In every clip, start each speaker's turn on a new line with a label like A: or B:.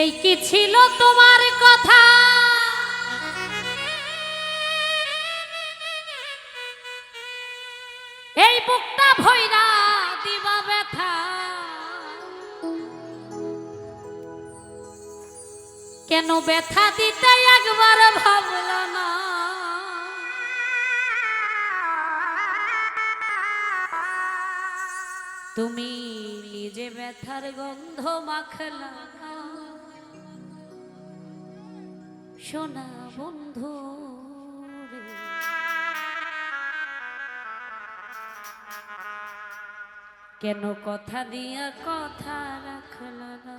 A: এই কি ছিল তোমার কথা? এই বুকটা ভৈরা দিবা ব্যথা। কেন ব্যথা দিতে একবার ভাবল না? তুমি নিজে ব্যথার গন্ধ মাখলা। সোনা বন্ধু কেন কথা দিয়া কথা রাখলা না?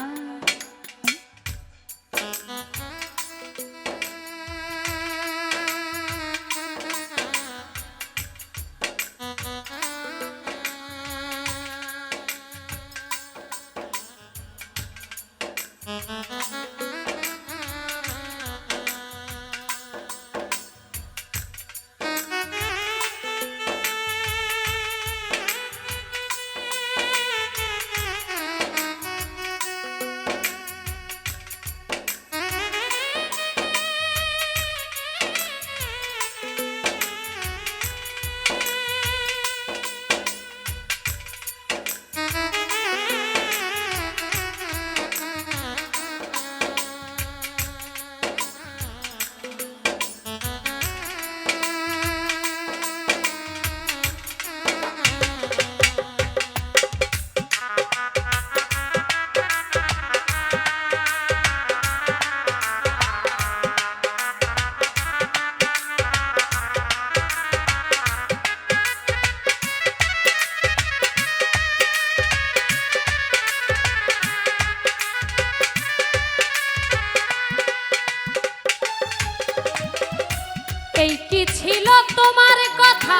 A: তোমার কথা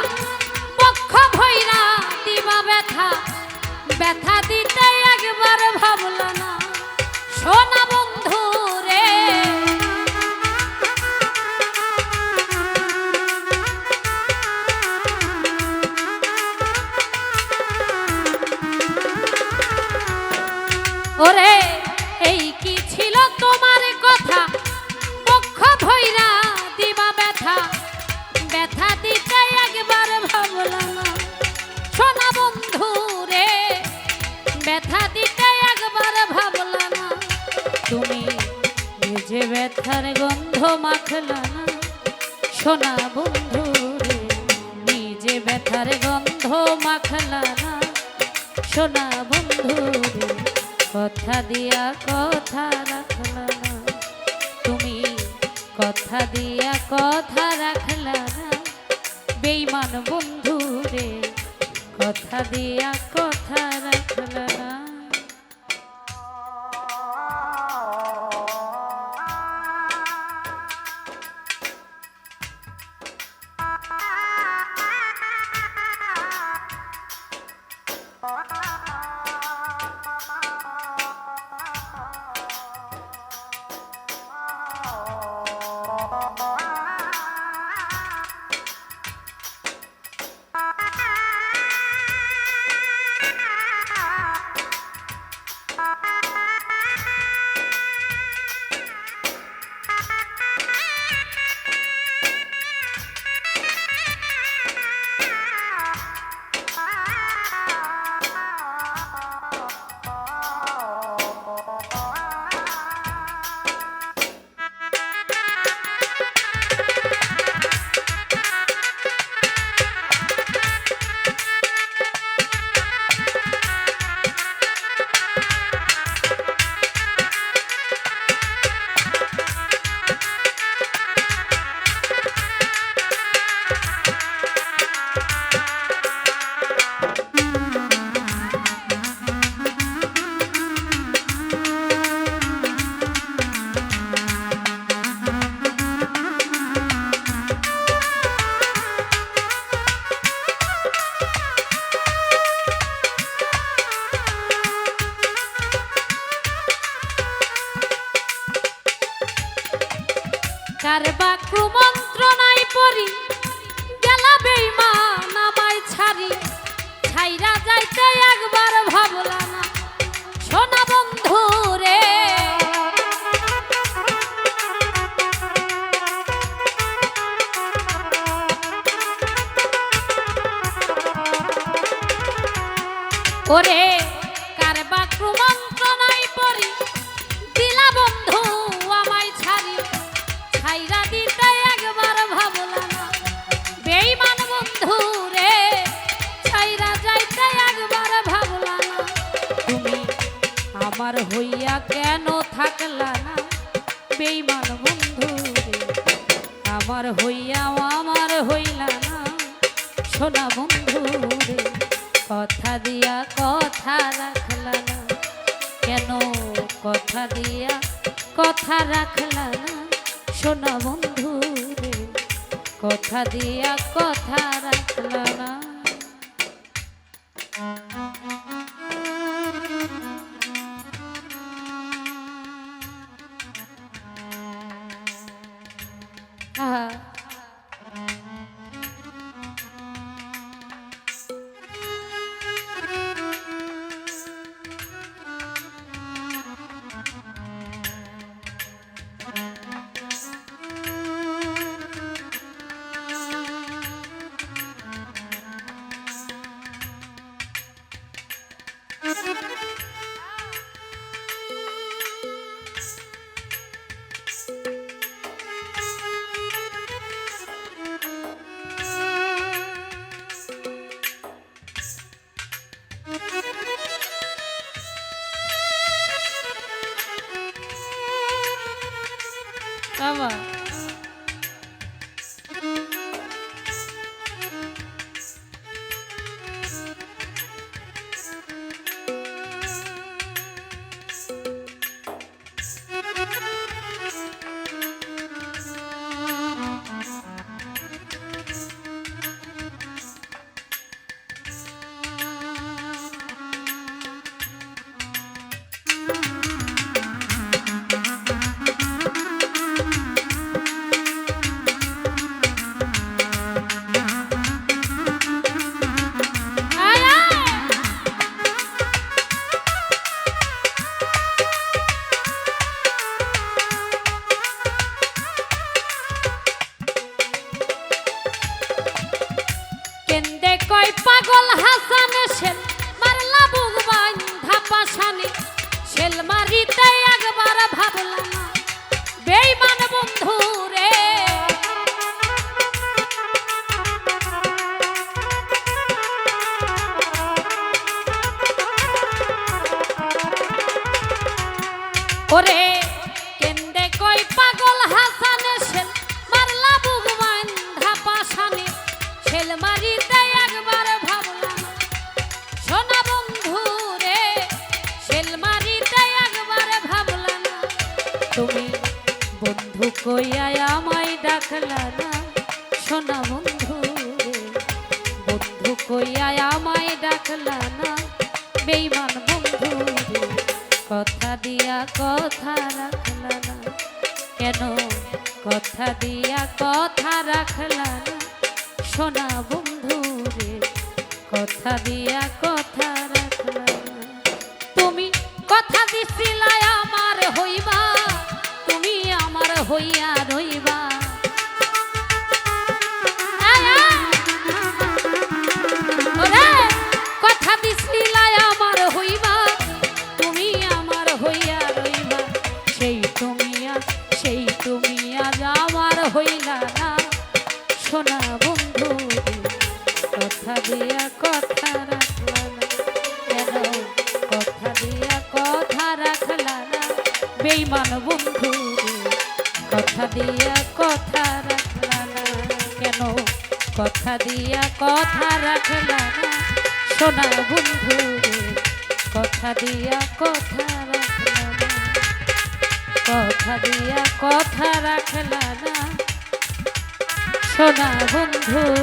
A: পক্ষ ভৈরা দিবা ব্যথা। ব্যথা দিতে একবার ভাবল না সোনা মাখলা না। সোনা বন্ধু রে, নিজে ব্যথার গন্ধ মাখলা না। সোনা বন্ধু রে, কথা দিয়া কথা রাখলা তুমি কথা দিয়া কথা রাখলা না। বেইমান বন্ধু রে, কথা দিয়া কথা রাখলা পরি গেলা বেইমান আমায় ছাড়ি। ছাইরা যাইতে একবার ভাবলা না, সোনা বন্ধু রে। ওরে কারবা ক্রমন্ত্রণাই থাকলা না বেইমান বন্ধু আমার হইয়াও আমার হইলা না, সোনা বন্ধু রে। কথা দিয়া কথা রাখলা না, কেন কথা দিয়া কথা রাখলা না, সোনা বন্ধু রে। কথা দিয়া কথা রাখলা না। সোনা বন্ধু বন্ধু কইয়া আমায় ডাকলা না বেইমান বন্ধু, কথা দিয়া কথা রাখলা না কেন কথা দিয়া কথা রাখলা না বন্ধু রে, কথা দিয়া কথা রাখলা তুমি কথা দিছিলা আমার হইবা, তুমি আমার হইয়া রইবা। কথা দিয়া কথা রাখলা না। কেন? কথা দিয়া কথা রাখলা না। বেইমান বন্ধু কথা দিয়া কথা রাখলা না। কেন? কথা দিয়া কথা রাখলা না। সোনা বন্ধু কথা দিয়া কথা রাখলা না। কথা দিয়া কথা রাখলা না। সোনা বন্ধু